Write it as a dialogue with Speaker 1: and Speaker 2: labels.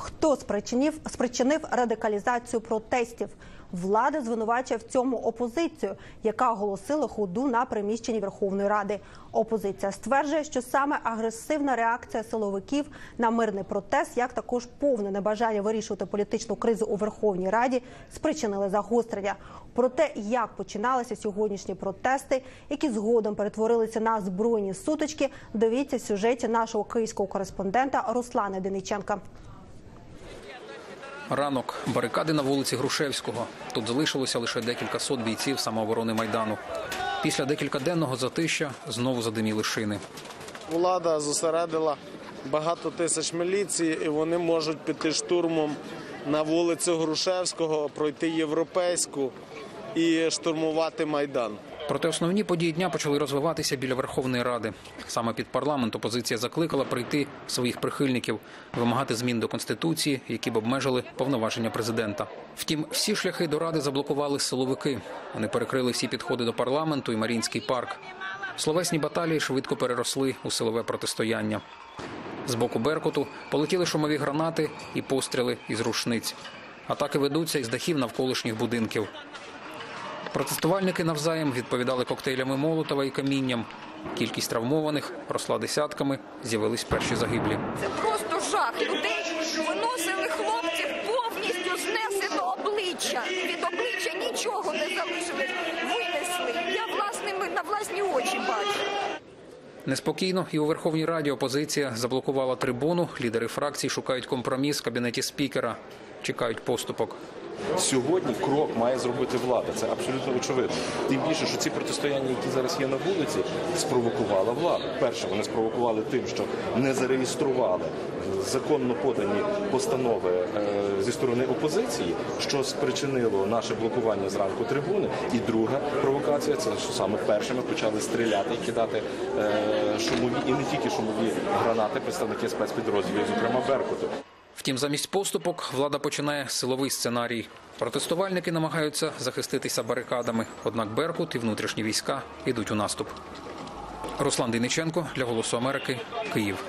Speaker 1: Хто спричинив, спричинив радикалізацію протестів? Влада звинувачує в цьому опозицію, яка оголосила ходу на приміщенні Верховної Ради. Опозиція стверджує, що саме агресивна реакція силовиків на мирний протест, як також повне небажання вирішувати політичну кризу у Верховній Раді, спричинили загострення. Про те, як починалися сьогоднішні протести, які згодом перетворилися на збройні сутички, дивіться в сюжеті нашого київського кореспондента Руслана Дениченка.
Speaker 2: Ранок барикади на вулиці Грушевського. Тут залишилося лише декілька сот бійців самооборони майдану. Після декількаденного затища знову задиміли шини.
Speaker 3: Влада зосередила багато тисяч міліції, і вони можуть піти штурмом на вулицю Грушевського, пройти європейську і штурмувати майдан.
Speaker 2: Проте основні події дня почали розвиватися біля Верховної Ради. Саме під парламент опозиція закликала прийти своїх прихильників, вимагати змін до конституції, які б обмежили повноваження президента. Втім, всі шляхи до ради заблокували силовики. Вони перекрили всі підходи до парламенту і Марінський парк. Словесні баталії швидко переросли у силове протистояння. З боку Беркуту полетіли шумові гранати і постріли із рушниць. Атаки ведуться із дахів навколишніх будинків. Протестувальники навзаєм відповідали коктейлями Молотова і камінням. Кількість травмованих росла десятками, з'явились перші загиблі.
Speaker 4: Це просто жах. Людей виносили хлопців повністю знесено обличчя. Від обличчя нічого не залишилось. Винесли. Я власними на власні очі бачу.
Speaker 2: Неспокійно і у Верховній Раді опозиція заблокувала трибуну. Лідери фракцій шукають компроміс в кабінеті спікера, чекають поступок.
Speaker 5: Сьогодні крок має зробити влада. Це абсолютно очевидно. Тим більше, що ці протистояння, які зараз є на вулиці, спровокувала влада. Перше, вони спровокували тим, що не зареєстрували законно подані постанови е, зі сторони опозиції, що спричинило наше блокування зранку трибуни. І друга провокація це що саме першими почали стріляти і кидати е, шумові і не тільки шумові гранати, представники спецпідрозділів, зокрема Беркуту.
Speaker 2: Втім, замість поступок влада починає силовий сценарій. Протестувальники намагаються захиститися барикадами. Однак Беркут і внутрішні війська йдуть у наступ. Руслан Дейниченко для Голосу Америки, Київ.